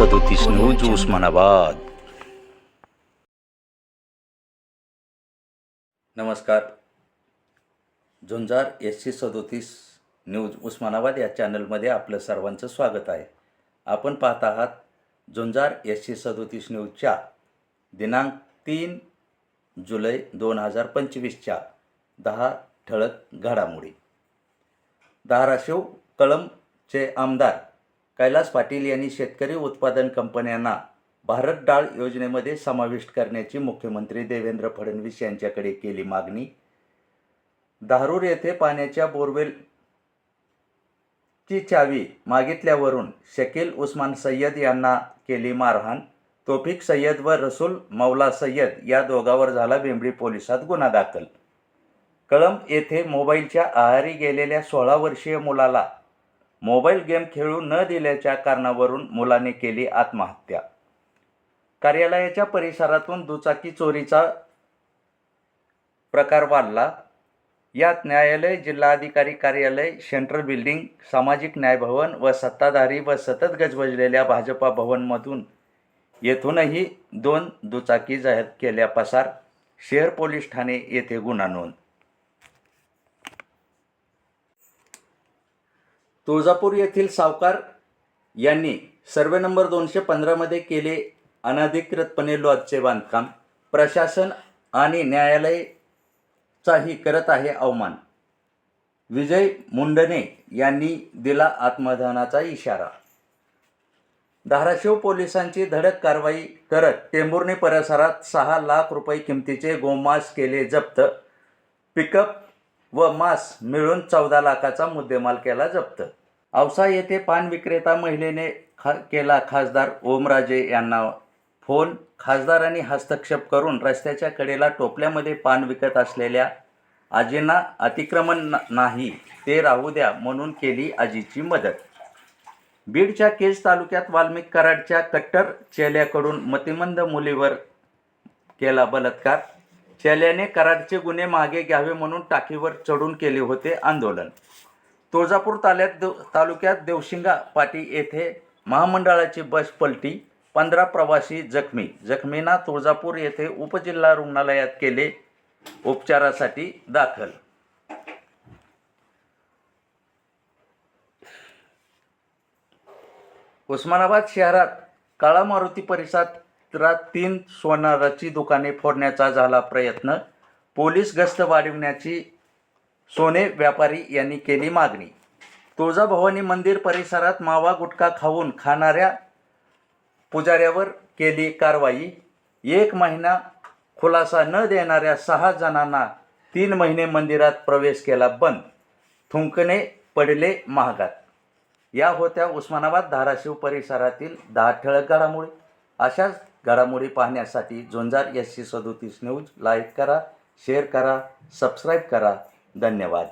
उस्मानाबाद नमस्कार। झुंजार S C सदोतीस news Osmanabad या चॅनलमध्ये आपलं सर्वांचं स्वागत आहे. आपण पाहत आहात झुंजार एस सी सदोतीस न्यूजच्या दिनांक तीन जुलै दोन हजार पंचवीसच्या दहा ठळक घडामोडी. धाराशिव कळमचे आमदार कैलास पाटील यांनी शेतकरी उत्पादन कंपन्यांना भारत डाळ योजनेमध्ये समाविष्ट करण्याची मुख्यमंत्री देवेंद्र फडणवीस यांच्याकडे केली मागणी. धारूर येथे पाण्याच्या बोरवेलची चावी मागितल्यावरून शकील उस्मान सय्यद यांना केली मारहाण. तोफिक सय्यद व रसूल मौला सय्यद या दोघावर झाला बेंबळी पोलिसात गुन्हा दाखल. कळंब येथे मोबाईलच्या आहारी गेलेल्या सोळा वर्षीय मुलाला मोबाईल गेम खेळू न दिल्याच्या कारणावरून मुलाने केली आत्महत्या. कार्यालयाच्या परिसरातून दुचाकी चोरीचा प्रकार वाढला. यात न्यायालय जिल्हाधिकारी कार्यालय सेंट्रल बिल्डिंग सामाजिक न्याय भवन व सत्ताधारी व सतत गजबजलेल्या भाजपा भवनमधून येथूनही दोन दुचाकी जाहीर केल्या पसार. शहर पोलीस ठाणे येथे गुन्हा नोंद तुळजापूर येथील सावकार यांनी सर्वे नंबर दोनशे पंधरामध्ये केले अनधिकृतपणे लॉजचे बांधकाम. प्रशासन आणि न्यायालयाचाही करत आहे अवमान. विजय मुंडने यांनी दिला आत्मदानाचा इशारा. धाराशिव पोलिसांची धडक कारवाई करत टेंभुर्णी परिसरात सहा लाख रुपये किमतीचे गोमांस केले जप्त. पिकअप व मांस मिळून चौदा लाखाचा मुद्देमाल केला जप्त. औसा येथे पान विक्रेता महिलेने खा केला खासदार ओमराजे यांना फोन. खासदारांनी हस्तक्षेप करून रस्त्याच्या कडेला टोपल्यामध्ये पान विकत असलेल्या आजींना अतिक्रमण नाही ते राहू द्या म्हणून केली आजीची मदत. बीडच्या केज तालुक्यात वाल्मिक कराडच्या कट्टर चेल्याकडून मतिमंद मुलीवर केला बलात्कार. चेल्याने कराडचे गुन्हे मागे घ्यावे म्हणून टाकीवर चढून केले होते आंदोलन. तुळजापूर ताल्यात देव तालुक्यात देवशिंगा पाटी येथे महामंडळाची बस पलटी पंधरा प्रवासी जखमी. जखमींना तुळजापूर येथे उपजिल्हा रुग्णालयात केले उपचारासाठी दाखल. उस्मानाबाद शहरात काळा मारुती परिसरात तीन सोनाराची दुकाने फोडण्याचा झाला प्रयत्न. पोलीस गस्त वाढविण्याची सोने व्यापारी यांनी केली मागणी. तुळजाभवानी मंदिर परिसरात मावा गुटखा खाऊन खाणाऱ्या पुजाऱ्यावर केली कारवाई. एक महिना खुलासा न देणाऱ्या सहा जणांना तीन महिने मंदिरात प्रवेश केला बंद. थुंकणे पडले महागात. या होत्या उस्मानाबाद धाराशिव परिसरातील दहा ठळक घडामोडी. अशाच घडामोडी पाहण्यासाठी झुंजार एस सी सदोतीस न्यूज लाईक करा शेअर करा सबस्क्राईब करा. धन्यवाद.